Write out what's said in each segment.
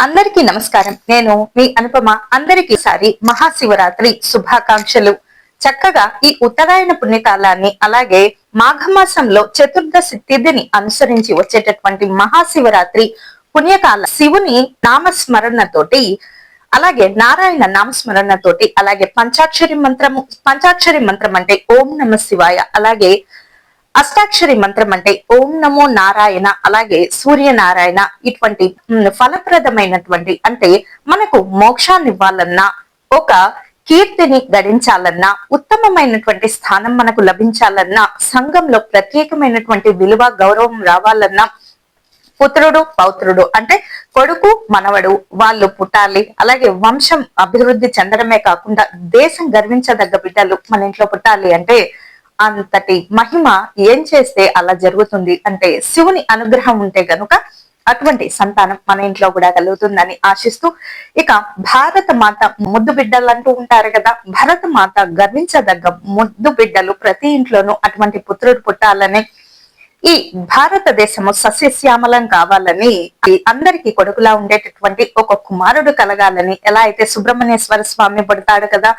అందరికీ నమస్కారం. నేను మీ అనుపమ. అందరికీ సారి మహాశివరాత్రి శుభాకాంక్షలు. చక్కగా ఈ ఉత్తరాయణ పుణ్యకాలాన్ని అలాగే మాఘమాసంలో చతుర్దశి తిథిని అనుసరించి వచ్చేటటువంటి మహాశివరాత్రి పుణ్యకాల శివుని నామస్మరణతోటి అలాగే నారాయణ నామస్మరణతోటి అలాగే పంచాక్షరి మంత్రము పంచాక్షరి మంత్రం అంటే ఓం నమ శివాయ అలాగే అష్టాక్షరి మంత్రం అంటే ఓం నమో నారాయణ అలాగే సూర్యనారాయణ ఇటువంటి ఫలప్రదమైనటువంటి అంటే మనకు మోక్షాన్ని ఇవ్వాలన్నా ఒక కీర్తిని గడించాలన్నా ఉత్తమమైనటువంటి స్థానం మనకు లభించాలన్నా సంఘంలో ప్రత్యేకమైనటువంటి విలువ గౌరవం రావాలన్నా పుత్రుడు పౌత్రుడు అంటే కొడుకు మనవడు వాళ్ళు పుట్టాలి అలాగే వంశం అభివృద్ధి చెందడమే కాకుండా దేశం గర్వించదగ్గ బిడ్డలు మన ఇంట్లో పుట్టాలి అంటే అంతటి మహిమ ఏం చేస్తే అలా జరుగుతుంది అంటే శివుని అనుగ్రహం ఉంటే గనుక అటువంటి సంతానం మన ఇంట్లో కూడా కలుగుతుందని ఆశిస్తూ ఇక భారత మాత ముద్దు బిడ్డలు అంటూ ఉంటారు కదా భరత మాత గర్వించదగ్గ ముద్దు బిడ్డలు ప్రతి ఇంట్లోనూ అటువంటి పుత్రుడు పుట్టాలని ఈ భారతదేశము సస్యశ్యామలం కావాలని అందరికీ కొడుకులా ఉండేటటువంటి ఒక కుమారుడు కలగాలని ఎలా అయితే సుబ్రహ్మణ్యేశ్వర స్వామి పడతాడు కదా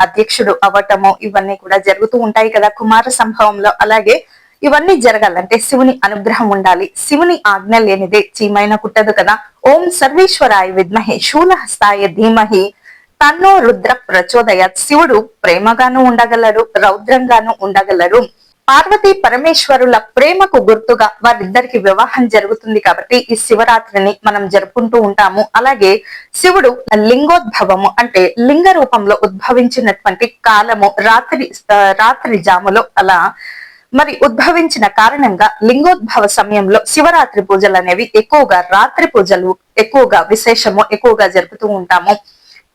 అధ్యక్షుడు అవ్వటము ఇవన్నీ కూడా జరుగుతూ ఉంటాయి కదా కుమార సంభవంలో. అలాగే ఇవన్నీ జరగాలంటే శివుని అనుగ్రహం ఉండాలి. శివుని ఆజ్ఞ లేనిదే చీమైన కుట్టదు కదా. ఓం సర్వేశ్వరాయ విద్మహే శూలహస్తాయ ధీమహి. తన్నో రుద్ర ప్రచోదయ శివుడు ప్రేమగాను ఉండగలరు రౌద్రంగాను ఉండగలరు. పార్వతీ పరమేశ్వరుల ప్రేమకు గుర్తుగా వారిద్దరికి వివాహం జరుగుతుంది కాబట్టి ఈ శివరాత్రిని మనం జరుపుకుంటూ ఉంటాము. అలాగే శివుడు లింగోద్భవము అంటే లింగ రూపంలో ఉద్భవించినటువంటి కాలము రాత్రి రాత్రి జాములో అలా మరి ఉద్భవించిన కారణంగా లింగోద్భవ సమయంలో శివరాత్రి పూజలు అనేవి ఎక్కువగా రాత్రి పూజలు ఎక్కువగా విశేషము ఎక్కువగా జరుపుతూ ఉంటాము.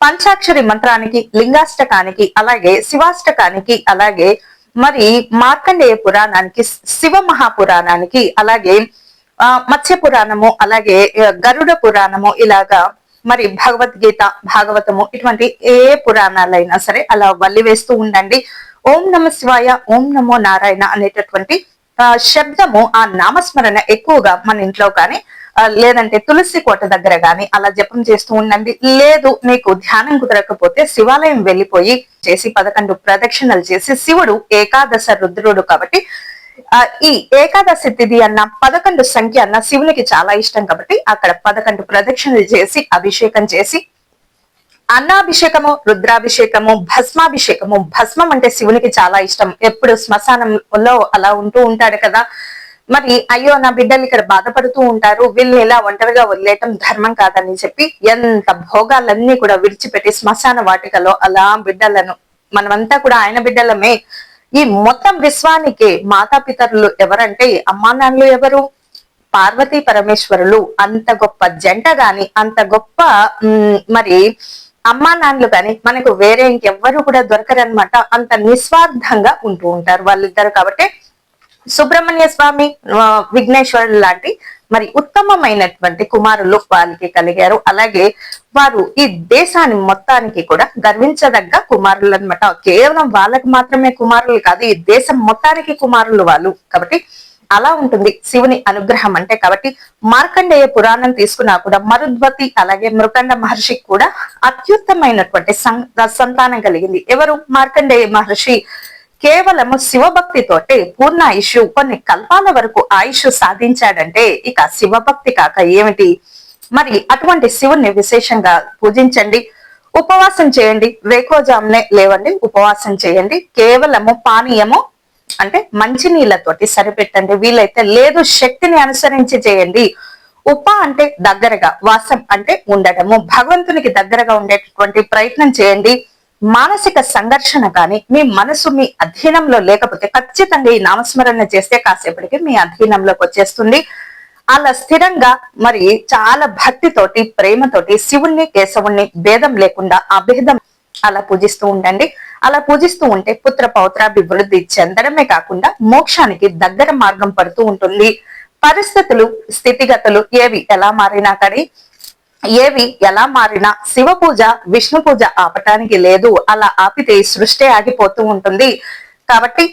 పంచాక్షరి మంత్రానికి లింగాష్టకానికి అలాగే శివాష్టకానికి అలాగే మరి మార్కండేయ పురాణానికి శివ మహాపురాణానికి అలాగే ఆ మత్స్య పురాణము అలాగే గరుడ పురాణము ఇలాగా మరి భగవద్గీత భాగవతము ఇటువంటి ఏ పురాణాలైనా సరే అలా వల్లి వేస్తూ ఉండండి. ఓం నమ శివాయ ఓం నమో నారాయణ అనేటటువంటి ఆ, శబ్దము ఆ నామస్మరణ ఎక్కువగా మన ఇంట్లో కానీ లేదంటే తులసి కోట దగ్గర గాని అలా జపం చేస్తూ ఉండండి. లేదు మీకు ధ్యానం కుదరకపోతే శివాలయం వెళ్ళిపోయి చేసి పదకొండు ప్రదక్షిణలు చేసి శివుడు ఏకాదశ రుద్రుడు కాబట్టి ఆ ఈ ఏకాదశి తిథి అన్న పదకొండు సంఖ్య అన్న శివునికి చాలా ఇష్టం కాబట్టి అక్కడ పదకొండు ప్రదక్షిణలు చేసి అభిషేకం చేసి అన్నాభిషేకము రుద్రాభిషేకము భస్మాభిషేకము భస్మం అంటే శివునికి చాలా ఇష్టం. ఎప్పుడు శ్మశానంలో అలా ఉంటూ ఉంటాడు కదా. మరి అయ్యో నా బిడ్డలు ఇక్కడ బాధపడుతూ ఉంటారు. వీళ్ళని ఇలా ఒంటరిగా వదిలేయటం ధర్మం కాదని చెప్పి ఎంత భోగాలన్నీ కూడా విడిచిపెట్టి శ్మశాన వాటికలో అలా బిడ్డలను మనమంతా కూడా ఆయన బిడ్డలమే. ఈ మొత్తం విశ్వానికి మాతాపితరులు ఎవరంటే అమ్మానాన్నలు ఎవరు? పార్వతీ పరమేశ్వరులు. అంత గొప్ప జంట గాని అంత గొప్ప మరి అమ్మా నాన్నలు మనకు వేరే ఇంకెవ్వరు కూడా దొరకరనమాట అంత నిస్వార్థంగా ఉంటూ ఉంటారు వాళ్ళిద్దరు కాబట్టి సుబ్రహ్మణ్య స్వామి ఆ, విఘ్నేశ్వరుడు లాంటి మరి ఉత్తమమైనటువంటి కుమారులు వాళ్ళకి కలిగారు. అలాగే వారు ఈ దేశాన్ని మొత్తానికి కూడా గర్వించదగ్గ కుమారులు అన్నమాట. కేవలం వాళ్ళకి మాత్రమే కుమారులు కాదు ఈ దేశం మొత్తానికి కుమారులు వాళ్ళు. కాబట్టి అలా ఉంటుంది శివుని అనుగ్రహం అంటే. కాబట్టి మార్కండేయ పురాణం తీసుకున్నా కూడా మరుద్వతి అలాగే మృకండ మహర్షికి కూడా అత్యుత్తమైనటువంటి సం- సంతానం కలిగింది. ఎవరు? మార్కండేయ మహర్షి కేవలము శివభక్తితోటే పూర్ణ ఆయుష్ కొన్ని కల్పాల వరకు ఆయుష్ సాధించాడంటే ఇక శివభక్తి కాక ఏమిటి? మరి అటువంటి శివుణ్ణి విశేషంగా పూజించండి ఉపవాసం చేయండి వేకోజామునే లేవండి ఉపవాసం చేయండి కేవలము పానీయము అంటే మంచి నీళ్ళతోటి సరిపెట్టండి వీలైతే లేదు శక్తిని అనుసరించి చేయండి. ఉప అంటే దగ్గరగా వాసం అంటే ఉండటము భగవంతునికి దగ్గరగా ఉండేటటువంటి ప్రయత్నం చేయండి. మానసిక సంఘర్షణ కానీ మీ మనసు మీ అధీనంలో లేకపోతే ఖచ్చితంగా ఈ నామస్మరణ చేస్తే కాసేపటికి మీ అధీనంలోకి వచ్చేస్తుంది. అలా స్థిరంగా మరి చాలా భక్తితోటి ప్రేమతోటి శివుణ్ణి కేశవుణ్ణి భేదం లేకుండా అభేదం అలా పూజిస్తూ ఉండండి. అలా పూజిస్తూ ఉంటే పుత్ర పౌత్రాభివృద్ధి చెందడమే కాకుండా మోక్షానికి దగ్గర మార్గం పడుతూ ఉంటుంది. పరిస్థితులు స్థితిగతులు ఏవి ఎలా మారినా కానీ ఏవి ఎలా మారినా శివ పూజ విష్ణు పూజ ఆపటానికి లేదు. అలా ఆపితే సృష్టి ఆగిపోతూ ఉంటుంది. కాబట్టి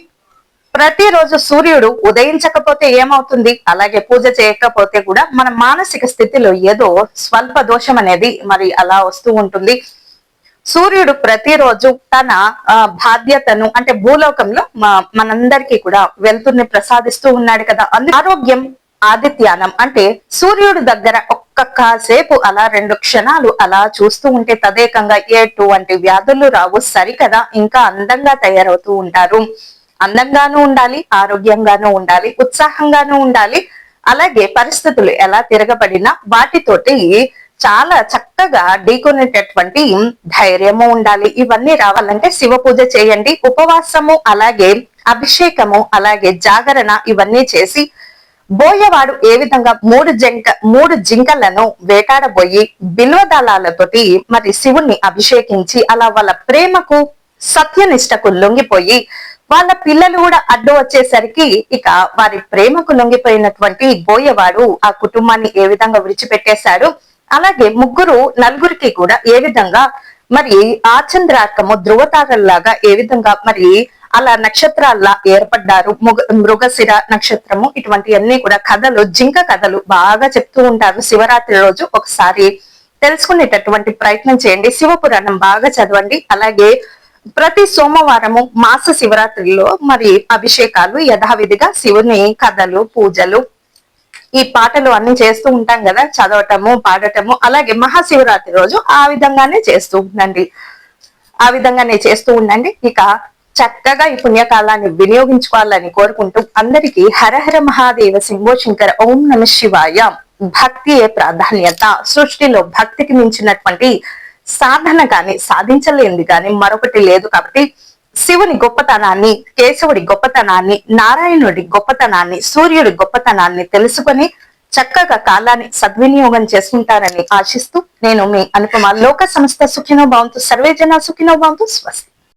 ప్రతిరోజు సూర్యుడు ఉదయించకపోతే ఏమవుతుంది? అలాగే పూజ చేయకపోతే కూడా మన మానసిక స్థితిలో ఏదో స్వల్ప దోషం అనేది మరి అలా వస్తూ ఉంటుంది. సూర్యుడు ప్రతిరోజు తన ఆ, బాధ్యతను అంటే భూలోకంలో మనందరికీ కూడా వెళ్తుని ప్రసాదిస్తూ ఉన్నాడు కదా. అందు ఆరోగ్యం ఆదిత్యానం. అంటే సూర్యుడు దగ్గర ఒక్క కాసేపు అలా రెండు క్షణాలు అలా చూస్తూ ఉంటే తదేకంగా ఎటువంటి వ్యాధులు రావు సరికదా ఇంకా అందంగా తయారవుతూ ఉంటారు. అందంగానూ ఉండాలి ఆరోగ్యంగానూ ఉండాలి ఉత్సాహంగానూ ఉండాలి. అలాగే పరిస్థితులు ఎలా తిరగబడినా వాటితోటి చాలా చక్కగా ఢీకొనేటటువంటి ధైర్యము ఉండాలి. ఇవన్నీ రావాలంటే శివ పూజ చేయండి. ఉపవాసము అలాగే అభిషేకము అలాగే జాగరణ ఇవన్నీ చేసి బోయవాడు ఏ విధంగా మూడు జింక మూడు జింకలను వేటాడబోయి బిల్వదళాలతోటి మరి శివుణ్ణి అభిషేకించి అలా వాళ్ళ ప్రేమకు సత్యనిష్టకు లొంగిపోయి వాళ్ళ పిల్లలు కూడా అడ్డు వచ్చేసరికి ఇక వారి ప్రేమకు లొంగిపోయినటువంటి బోయవాడు ఆ కుటుంబాన్ని ఏ విధంగా విడిచిపెట్టేశాడు? అలాగే ముగ్గురు నలుగురికి కూడా ఏ విధంగా మరి ఆచంద్రార్కము ధృవతారల్లాగా ఏ విధంగా మరి అలా నక్షత్రాల్లా ఏర్పడ్డారు. ముగ- మృగశిర నక్షత్రము ఇటువంటివన్నీ కూడా కథలు జింక కథలు బాగా చెప్తూ ఉంటారు. శివరాత్రి రోజు ఒకసారి తెలుసుకునేటటువంటి ప్రయత్నం చేయండి. శివపురాణం బాగా చదవండి. అలాగే ప్రతి సోమవారము మాస శివరాత్రిలో మరి అభిషేకాలు యథావిధిగా శివుని కథలు పూజలు ఈ పాటలు అన్ని చేస్తూ ఉంటాం కదా. చదవటము పాడటము అలాగే మహాశివరాత్రి రోజు ఆ విధంగానే చేస్తూ ఉండండి. ఆ విధంగానే చేస్తూ ఉండండి. ఇక చక్కగా ఈ పుణ్యకాలాన్ని వినియోగించుకోవాలని కోరుకుంటూ అందరికీ హరహర మహాదేవ శంభో శంకర ఓం నమ శివాయ. భక్తియే ప్రాధాన్యత? సృష్టిలో భక్తికి మించినటువంటి సాధన కానీ సాధించలేనిది కానీ మరొకటి లేదు కాబట్టి శివుని గొప్పతనాన్ని కేశవుడి గొప్పతనాన్ని నారాయణుడి గొప్పతనాన్ని సూర్యుడి గొప్పతనాన్ని తెలుసుకొని చక్కగా కాలాన్ని సద్వినియోగం చేసుకుంటారని ఆశిస్తూ నేను మీ అనుపమ లోక సంస్థ సుఖినో భవంతు సర్వేజన సుఖినో భవంతు స్వస్తి.